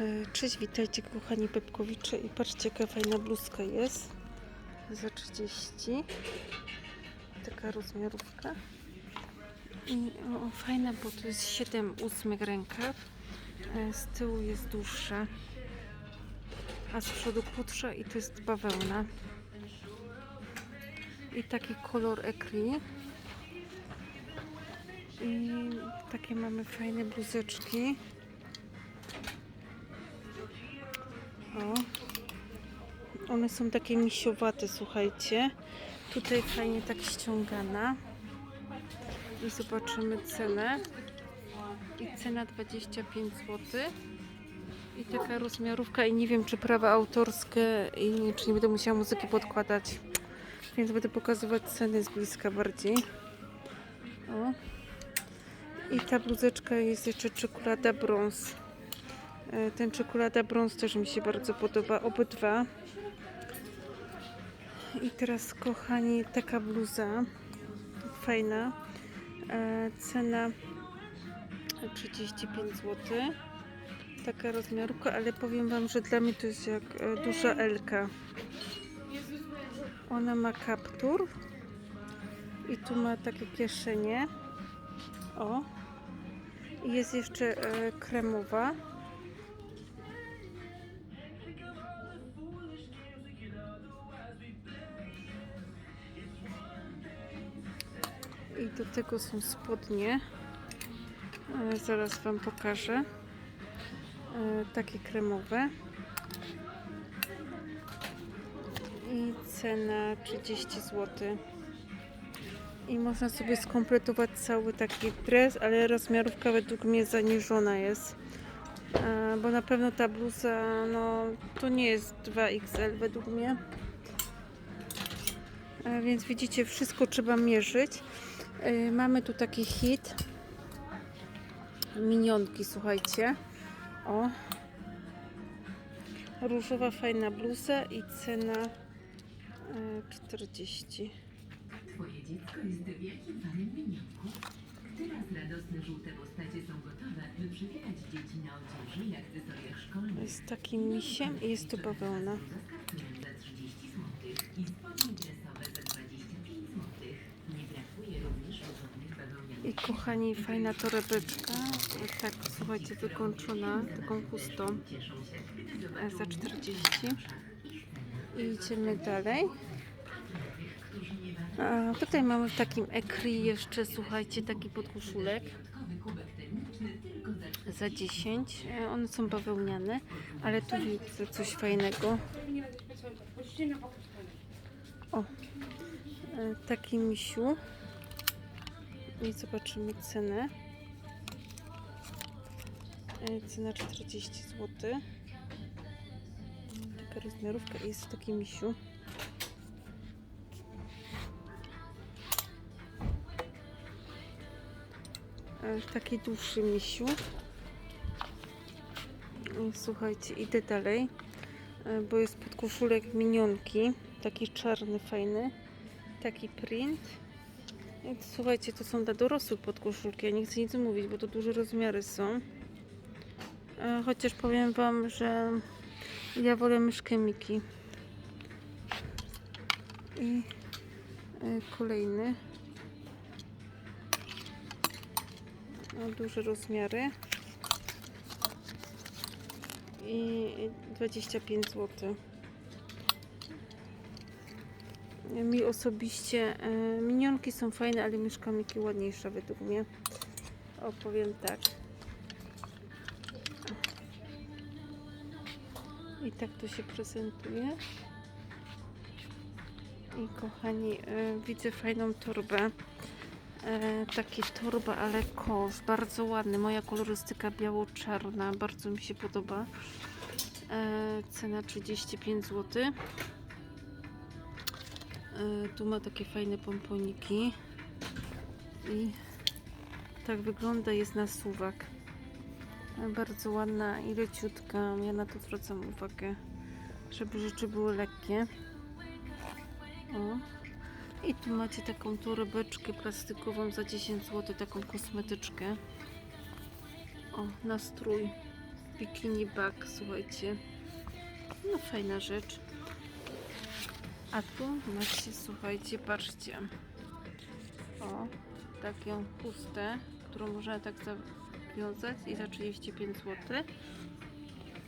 E, Cześć, witajcie kochani Pepkowicze i patrzcie jaka fajna bluzka jest. Za 30 taka rozmiarówka. I o, fajna, bo to jest 7 ósmych rękaw z tyłu jest dłuższa a z przodu krótsza i to jest bawełna. I taki kolor ekri. I takie mamy fajne bluzeczki O. One są takie misiowate, słuchajcie. Tutaj fajnie tak ściągana. I zobaczymy cenę. I cena 25 zł. I taka rozmiarówka i nie wiem czy prawa autorskie i czy nie będę musiała muzyki podkładać. Więc będę pokazywać ceny z bliska bardziej. O. I ta bluzeczka jest jeszcze czekolada brąz. E, Ten czekolada brąz też mi się bardzo podoba, obydwa. I teraz, kochani, taka bluza, fajna. E, Cena 35 zł. Taka rozmiarówka, ale powiem Wam, że dla mnie to jest jak e, duża Elka. Ona ma kaptur i tu ma takie kieszenie. O. I jest jeszcze kremowa. I do tego są spodnie. Zaraz Wam pokażę. E, Takie kremowe. I cena 30 zł. I można sobie skompletować cały taki dres, ale rozmiarówka według mnie zaniżona jest. E, Bo na pewno ta bluza, no to nie jest 2XL według mnie. E, Więc widzicie, wszystko trzeba mierzyć. E, Mamy tu taki hit. Minionki, słuchajcie. O. Różowa, fajna bluza i cena e, 40. Twoje dziecko jest wielkim fanem minionków. Teraz radosne żółte postacie są gotowe, by przybierać dzieci na odzieży i akcesoriach szkolnych. Jest takim misiem i jest to bawełna. Zaskakują za 30 zł i spodnie dresowe za 25 zł. Nie brakuje również wygodnych bawełnianych I kochani, fajna torebeczka. Tak, słuchajcie, wykończona taką chustą e, za 40. I idziemy dalej. A tutaj mamy w takim ekri jeszcze, słuchajcie, taki podkoszulek za 10. E, One są bawełniane, ale tu widzę coś fajnego. O, e, taki misiu. I zobaczymy cenę. E, Cena 40 zł. Taka rozmiarówka jest taki misiu. E, Taki dłuższy misiu. I Słuchajcie, idę dalej, e, bo jest podkoszulek minionki, taki czarny, fajny, taki print. To, słuchajcie, to są dla dorosłych podkoszulki, ja nie chcę nic mówić, bo to duże rozmiary są. E, Chociaż powiem Wam, że ja wolę myszkę Miki. I e, kolejny. O, duże rozmiary i 25 zł. Mi osobiście e, minionki są fajne, ale myszka Miki ładniejsza według mnie. O, powiem tak. I tak to się prezentuje. I kochani, e, widzę fajną torbę. E, takie torba, ale kosz, bardzo ładny. Moja kolorystyka biało-czarna, bardzo mi się podoba. E, cena 35 zł. E, tu ma takie fajne pomponiki. I tak wygląda, jest na suwak. E, bardzo ładna i leciutka. Ja na to zwracam uwagę, żeby rzeczy były lekkie. O. I tu macie taką torebeczkę plastikową za 10 zł, taką kosmetyczkę. O, na strój. bikini bag, słuchajcie. No fajna rzecz. A tu macie, słuchajcie, patrzcie. O, taką chustę, którą można tak zawiązać i za 35 zł.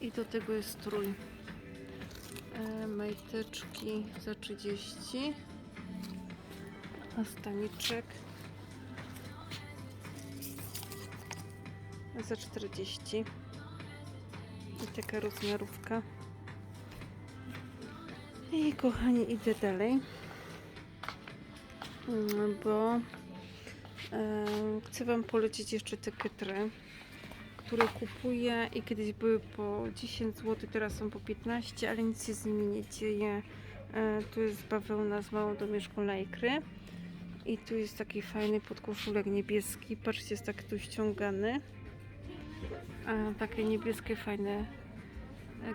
I do tego jest strój. E, majteczki za 30. A staniczek za 40. I taka rozmiarówka. I kochani, idę dalej, Mm, bo e, chcę Wam polecić jeszcze te kytry, które kupuję i kiedyś były po 10 zł, teraz są po 15, ale nic się z nimi nie dzieje. E, tu jest bawełna z małą domieszką lajkry i tu jest taki fajny podkoszulek niebieski, patrzcie, jest tak tu ściągany. E, takie niebieskie, fajne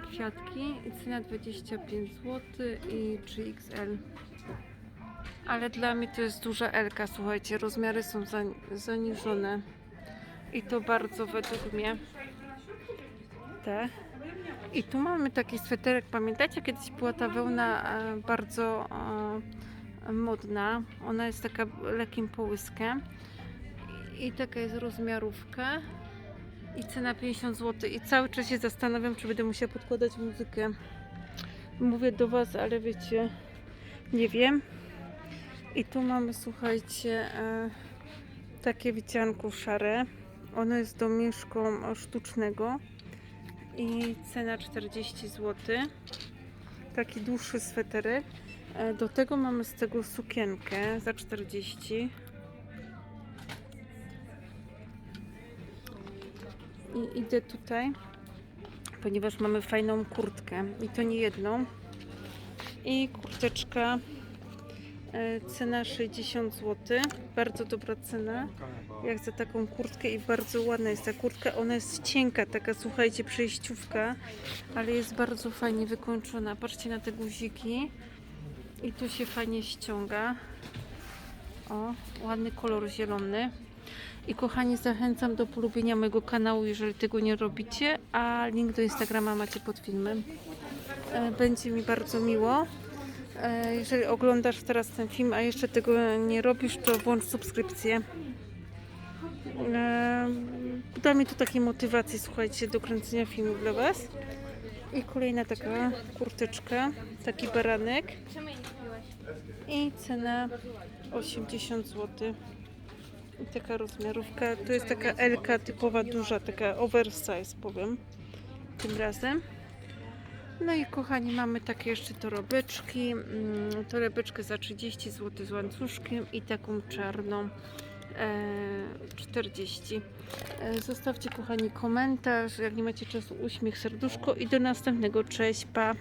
kwiatki i cena 25 zł i 3XL. Ale dla mnie to jest duża Elka, słuchajcie, rozmiary są za, zaniżone. I to bardzo według mnie. Te. I tu mamy taki sweterek, pamiętacie, kiedyś była ta wełna e, bardzo e, modna. Ona jest taka lekkim połyskiem. I taka jest rozmiarówka. I cena 50 zł. I cały czas się zastanawiam, czy będę musiała podkładać muzykę. Mówię do Was, ale wiecie, nie wiem. I tu mamy, słuchajcie, e, takie wicianko szare. Ono jest domieszką sztucznego i cena 40 zł. Taki dłuższy sweterek. E, Do tego mamy z tego sukienkę za 40. I idę tutaj, ponieważ mamy fajną kurtkę i to nie jedną. I kurteczka e, cena 60 zł. Bardzo dobra cena. Jak za taką kurtkę i bardzo ładna jest ta kurtka. Ona jest cienka, taka słuchajcie, przejściówka, ale jest bardzo fajnie wykończona. Patrzcie na te guziki. I tu się fajnie ściąga. O, ładny kolor zielony. I kochani, zachęcam do polubienia mojego kanału, jeżeli tego nie robicie, a link do Instagrama macie pod filmem. E, Będzie mi bardzo miło. E, Jeżeli oglądasz teraz ten film, a jeszcze tego nie robisz, to włącz subskrypcję. E, Da mi to takiej motywacji, słuchajcie, do kręcenia filmów dla Was. I kolejna taka kurteczka, taki baranek. I cena 80 zł. Taka rozmiarówka. To jest taka Elka typowa, duża, taka oversize powiem. Tym razem. No i kochani, mamy takie jeszcze torebeczki. Mm, Torebeczkę za 30 zł z łańcuszkiem i taką czarną e, 40. E, Zostawcie kochani komentarz, jak nie macie czasu uśmiech, serduszko i do następnego. Cześć, pa!